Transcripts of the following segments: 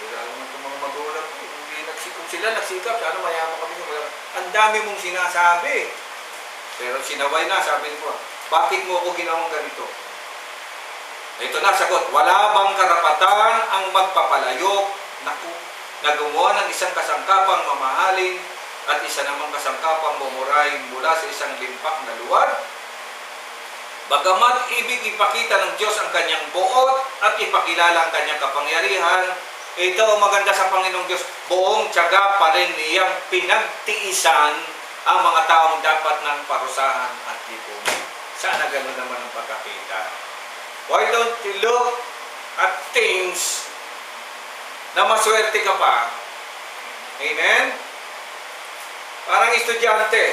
Bira naman itong mga magulang. Hindi nagsik kung sila nagsikap, sana mayaman kami. Ang dami mong sinasabi. Pero sinaway na, sabi ko, bakit mo ako ginawang ganito? Ito na, sagot. Wala bang karapatan ang magpapalayok naku, na gumawa ng isang kasangkapang mamahalin at isa namang kasangkapang mumurahin mula sa isang limpak na luwad? Bagamat ibig ipakita ng Diyos ang kanyang buot at ipakilala ang kanyang kapangyarihan, ito ang maganda sa Panginoong Diyos, buong tiyaga pa rin niyang pinagtiisan ang mga taong dapat ng parusahan at lipunan. Sana gano'n naman ang pagkakita. Why don't you look at things na maswerte ka pa? Amen? Parang estudyante.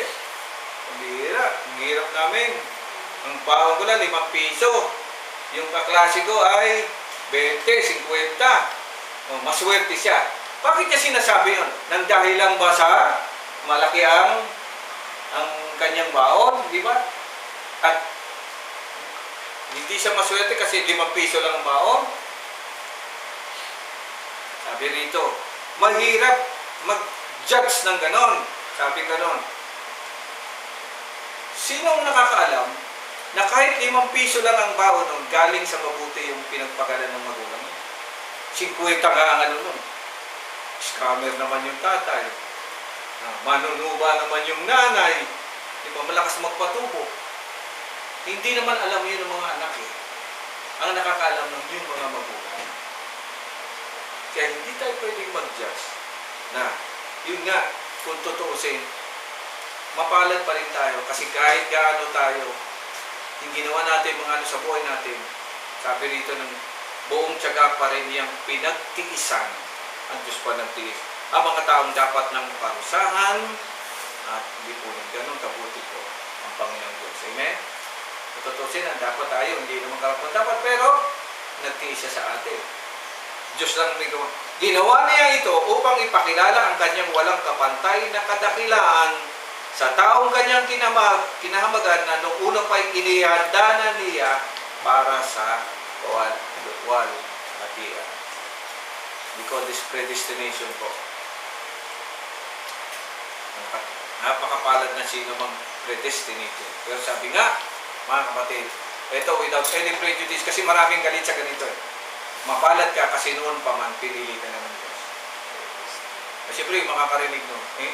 Ang hirap. Ang hirap namin. Ang pahong ko lang, 5 piso. Yung kaklase ko ay 20, 50. Oh, maswerte siya. Bakit niya sinasabi yun? Nang dahil lang ba sa malaki ang ang kanyang baon, di ba? At hindi siya maswerte kasi 5 piso lang ang baon. Sabi rito, mahirap mag-judge ng ganon. Sabi ganon. Sinong nakakaalam na kahit 5 piso lang ang baon nun, galing sa mabuti yung pinagpagalan ng magulang niya? 50 nga ang ano nun. Scammer naman yung tatay. Ah, manunuba naman yung nanay. Di ba, malakas magpatubo. Hindi naman alam yun ng mga anak eh. Ang nakakaalam ng yung mga magulang. Kaya hindi tayo pwedeng mag-judge na yun nga, kung tutuusin, mapalad pa rin tayo kasi kahit gaano tayo, yung ginawa natin mga ano sa buhay natin, sabi rito ng buong tiyaga pa rin niyang pinagtiisan ang Diyos pa nagtiis. Ang mga taong dapat ng parusahan at hindi po ng ganun kabuti po ang Panginoong Diyos. Amen? Tutusin ang dapat tayo, hindi naman karapat dapat, pero nagtiis siya sa atin. Diyos lang may gawa. Ginawa niya ito upang ipakilala ang kanyang walang kapantay na kadakilaan sa taong kanyang kinamag, kinahamagan na noong una pa'y inihanda na niya para sa wal, wal hatian. We call this predestination po. Napaka- Napakapalad na sino mang predestinated. Pero sabi nga, mga kapatid, ito without any prejudice, kasi maraming galit sa ganito eh. Mapalad ka kasi noon pa man, pinili ka na ng Diyos. Kasi siyempre, yung makakarinig nun, eh,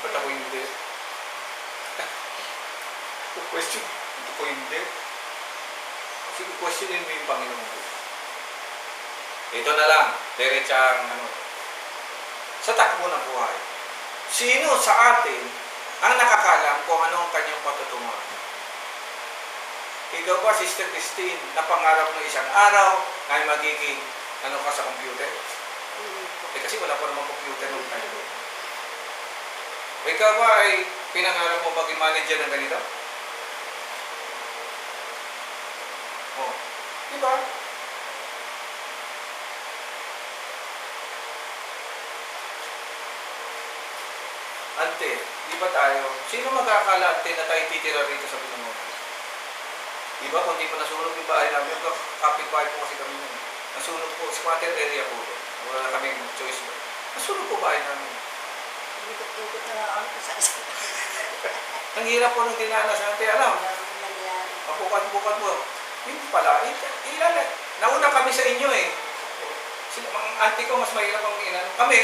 ba't ako hindi? question, ako hindi. Sige, questionin mo yung Panginoon ko. Ito na lang, diretsang ano, sa takbo ng buhay. Sino sa atin ang nakakalam kung ano ang kanyang patutunguhan? Ikaw ba, Sister Christine, na pangarap ng isang araw ay magiging ano ka sa computer? Eh kasi wala pa namang computer nung time. Ikaw ba ay pinangarap mo maging manager ng ganito? Oh. Di ba? Ba tayo? Sino magkakala ante na tayo titira rito sa Pinangonan? Di ba kung di pa nasunog yung bahay namin, kapit-bahay po kasi kami nun. Nasunog po, squatter area po. Wala na kaming choice. Nasunog po bahay namin. Ikot-ikot na lang ako sa isa. Ang hirap po nung dinanas natin, alam, pabukat-bukat mo. Hindi pala, ilan Nauna kami sa inyo eh. Sila, mga auntie ko mas mahirap ang inan. Kami,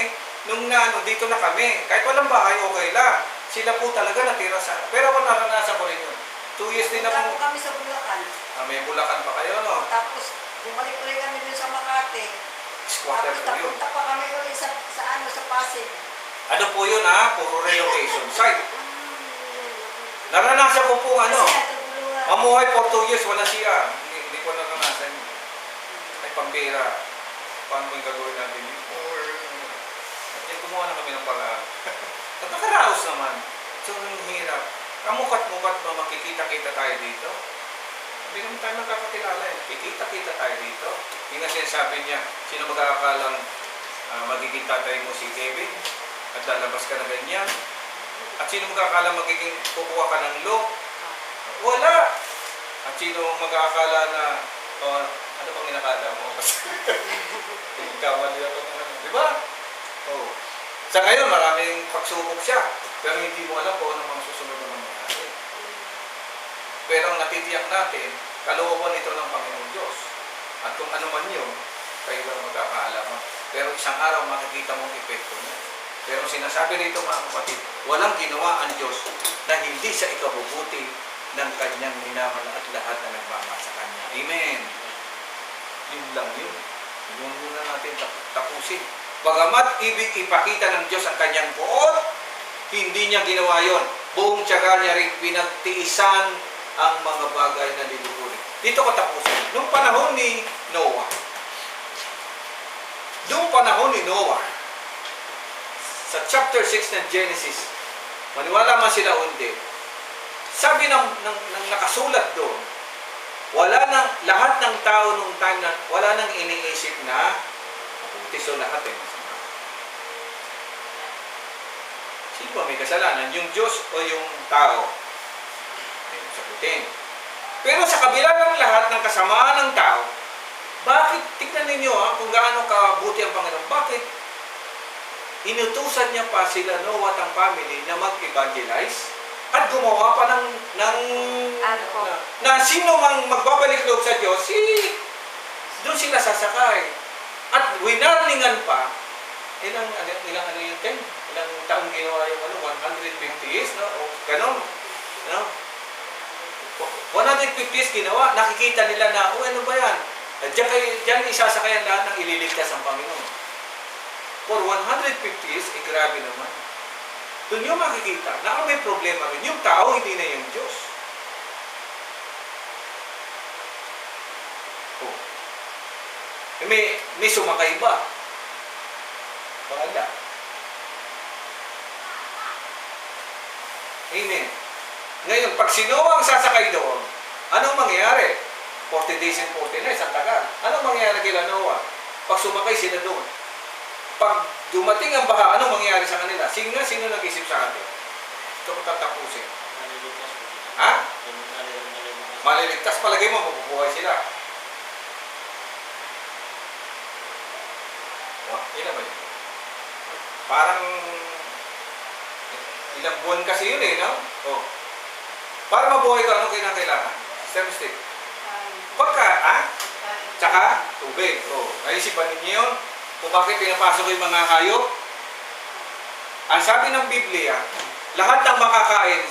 nung na, ano, dito na kami, kahit walang bahay, okay lang. Sila po talaga natira sa, pero ako naranasan ko rin yun. Two years din ako, kami sa Bulacan. ah, may bulakan pa kayo, no? Tapos, bumalik ulit kami dun sa Makati. Squatter Tapos, po yun. napunta pa kami ulit sa, sa ano, sa Pasig. Ano po yun ha? Puro relocation site. Naranasan ko po ano, mamuhay for two years, wala siya. Hindi, hindi ko naranasan. Ay, pambira. Paano yung gagawin natin yun? Or, at yung kumuha na kami ng paraan. At nakaraos naman. So, ang hirap. Kamukat-mukat ba makikita-kita tayo dito? Hindi naman tayo magkakakilala eh. Kikita-kita tayo dito. Yung nga sinasabi niya, sino magkakakalang ah, magiging tatay mo si Kevin? At lalabas ka na ganyan? At sino magkakala magiging kukuha ka ng law? Wala! At sino mag-aakala na, oh, ano bang inakala mo? Kamali ako ng ano. ba? Oh. Sa ngayon, maraming pagsubok siya. Pero hindi mo alam kung ano mga susunod na. Pero ang natitiyak natin, kalooban ito ng Panginoong Diyos. At kung ano man yun, kayo lang magkakaalaman. Pero isang araw makikita mong epekto niya. Pero sinasabi rito mga kapatid, walang ginawa ang Diyos na hindi sa ikabubuti ng kanyang minamahal at lahat na nagmamahal sa kanya. Amen. Yun lang yun. Yun muna natin tap- tapusin. Bagamat ibig ipakita ng Diyos ang kanyang buot, hindi niya ginawa yon. Buong tiyaga niya rin pinagtiisan ang mga bagay na lilipunin. Dito ko tapusin. Noong panahon ni Noah, noong panahon ni Noah, sa chapter 6 ng Genesis, maniwala man sila o hindi, sabi ng, ng, ng nakasulat doon, wala nang, lahat ng tao nung time na, wala nang iniisip na, so lahat eh. Sino ba may kasalanan? Yung Diyos o yung tao? Sagutin. Pero sa kabila ng lahat ng kasamaan ng tao, bakit, tignan ninyo ha, kung gaano kabuti ang Panginoon, bakit inutusan niya pa sila Noah at ang family na mag-evangelize at gumawa pa ng, ng Ano po? na, na sino mang magbabalik loob sa Diyos, si, doon sila sasakay. At winarningan pa, ilang, ano, ilang ano yun, 10? Ilang taong ginawa yung ano, 150 years, no? O, ganon. No? 150 years ginawa, nakikita nila na, oh, ano ba yan? At Diyan, kayo, diyan isasakay ang lahat ng ililigtas ang Panginoon. For 150 years, eh grabe naman. Doon nyo makikita na ang may problema rin. Yung tao, hindi na yung Diyos. Oh. Eh, May, may sumakay ba? Wala. Amen. Ngayon, pag si Noah ang sasakay doon, anong mangyayari? 40 days and 40 nights, ang tagal. Anong mangyayari kila Noah? Pag sumakay sila doon, pag dumating ang baha, anong mangyayari sa kanila? Sino sino nag-isip sa atin? Ito ko tatapusin. Ha? Maliligtas palagay mo, mabubuhay sila. Oh, ilan ba yun? Parang ilang buwan kasi yun eh, no? Oh. Para mabuhay ka, anong kinakailangan? System stick. Pagka, ha? Tsaka, tubig. Oh. Naisipan ninyo yun? Kung bakit pinapasok yung mga hayop? Ang sabi ng Biblia, lahat ng makakain,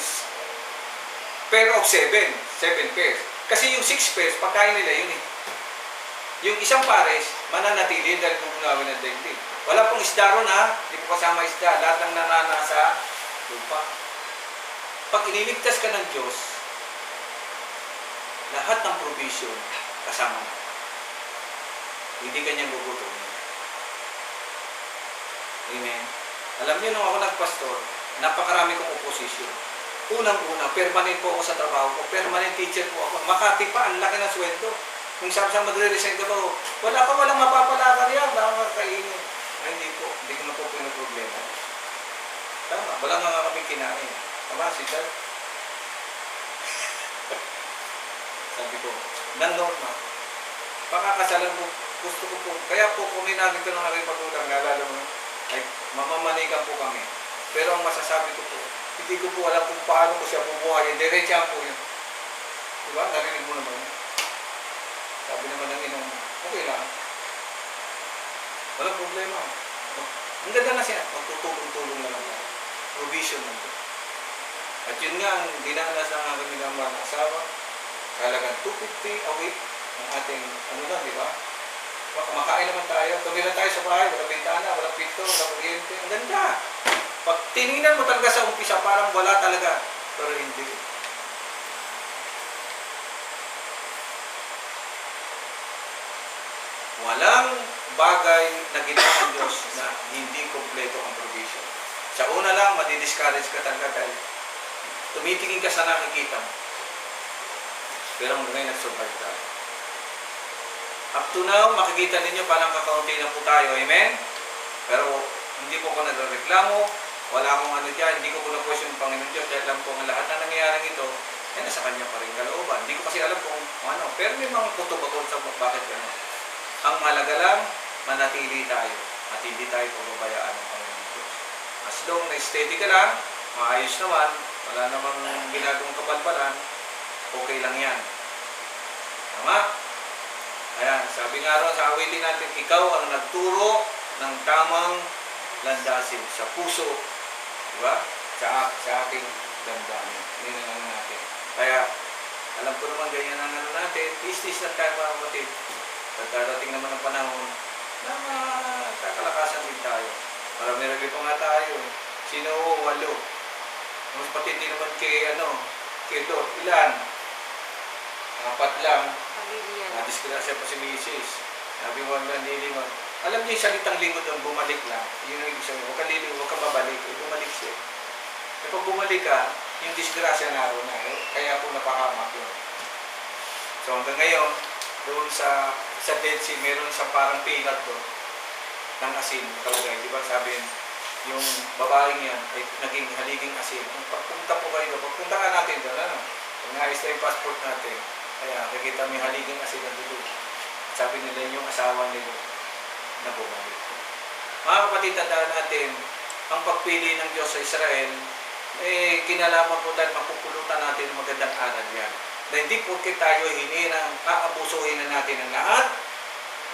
pair of seven. Seven pairs. Kasi yung six pairs, pagkain nila yun eh. Yung isang pares, mananatili dahil kukunawin ng daigdig. Wala pong isda ron ha. Hindi po kasama isda. Lahat ng nananasa, lupa. Pag iniligtas ka ng Diyos, lahat ng provision kasama mo. Hindi kanyang gugutumin. Amen. Alam niyo, nung ako nagpastor, napakarami kong opposition. Unang-una, permanent po ako sa trabaho ko. Permanent teacher po ako. Makati pa, ang laki ng sweldo. Kung sabi sa magre-resign ka ba, wala ka walang mapapalakar yan, wala kang kakainin. Ay, hindi po. Hindi ko na po po yung problema. Tama, wala nga kami kinain. Sir? Sabi ko, ng norma. Pakakasalan ko, gusto ko po. Kaya po, kung namin ito ng aking magulang, nalala mo, ay mamamanikan po kami. Pero ang masasabi ko po, hindi ko po alam kung paano ko siya bubuhayin. Diretsahan po yun. Diba? Narinig mo naman. Sabi naman ng inong, okay lang. Walang problema. Ang ganda na siya. Magtutulong-tulong na lang. Provision lang po. At yun nga, ang dinanas ng aking minamahal na asawa, kalagang 250 a week ang ating, ano lang, di ba? Kumakain naman tayo. Kung lang tayo sa bahay, walang bintana, walang pinto, walang kuryente. Ang ganda. Pag tinignan mo talaga sa umpisa, parang wala talaga. Pero hindi. Walang bagay na ginawa ng Diyos na hindi kompleto ang provision. Sa una lang, madidiscourage ka talaga dahil tumitingin ka sa nakikita mo. Pero ngayon nag-survive tayo. Up to now, makikita ninyo parang kakaunti na po tayo. Amen? Pero hindi po ako nagreklamo. Wala akong ano dyan. Hindi ko po na-question ng Panginoon Diyos. Dahil alam ko ang lahat na nangyayaring ito, ay nasa Kanya pa rin kalooban. Hindi ko kasi alam kung ano. Pero may mga kutob ako sa bakit gano'n. Ang malaga lang, manatili tayo. At hindi tayo pababayaan ng Panginoon Diyos. As long na steady ka lang, maayos naman, wala namang ginagawang kabalbalan, okay lang yan. Tama? Ayan, sabi nga ron sa awitin natin, ikaw ang nagturo ng tamang landasin sa puso. Di ba? Sa, sa ating damdamin. Yun ang ano natin. Kaya, alam ko naman ganyan ang ano natin, tis-tis lang tayo mga kapatid. Pagkarating naman ang panahon, na makakalakasan din tayo. Marami-rami pa nga tayo. eh. Sino? Walo. Mas patindi naman kay ano, kay Lord. Ilan? Apat lang. Nadisgrasya pa si Mrs. Sabi mo lang lilingon. Alam niyo yung salitang lingon doon, bumalik lang. Yun ang ibig sabihin. Huwag ka lilingon, huwag ka babalik. Eh, bumalik siya. Eh, pag bumalik ka, yung disgrasya naroon na. Eh, kaya po napahamak yun. So hanggang ngayon, doon sa sa Dead Sea, meron isang parang pilat doon ng asin. Kalagay, di ba? Sabi yung babaeng yan ay naging haliging asin. Kung pagpunta po kayo doon, pagpunta ka natin doon, ano? Kung naayos na yung passport natin, kaya nakikita yung haliging asin ng dulo. Sabi nila yung asawa nila na bumalik. Mga kapatid, tandaan natin, ang pagpili ng Diyos sa Israel, eh, kinalaman po dahil mapupulutan natin ng magandang aral yan. Na hindi porke tayo hinirang, aabusuhin na natin ang lahat,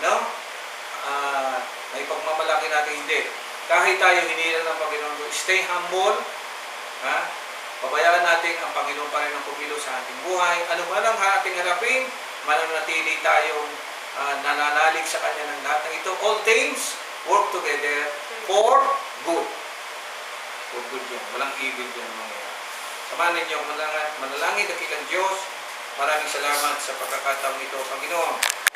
no? Ah, may pagmamalaki natin hindi. Kahit tayo hinirang ng Panginoon, stay humble, ha? Pabayaan natin ang Panginoon pa rin ang pumilo sa ating buhay. Ano man ang ating harapin, mananatili tayong ah, nananalig sa Kanya ng lahat ng ito. All things work together for good. For good yan. Walang evil yan mangyayari. Samahan ninyo, manalangin, manalangin dakilang Diyos. Maraming salamat sa pagkakataong ito, Panginoon.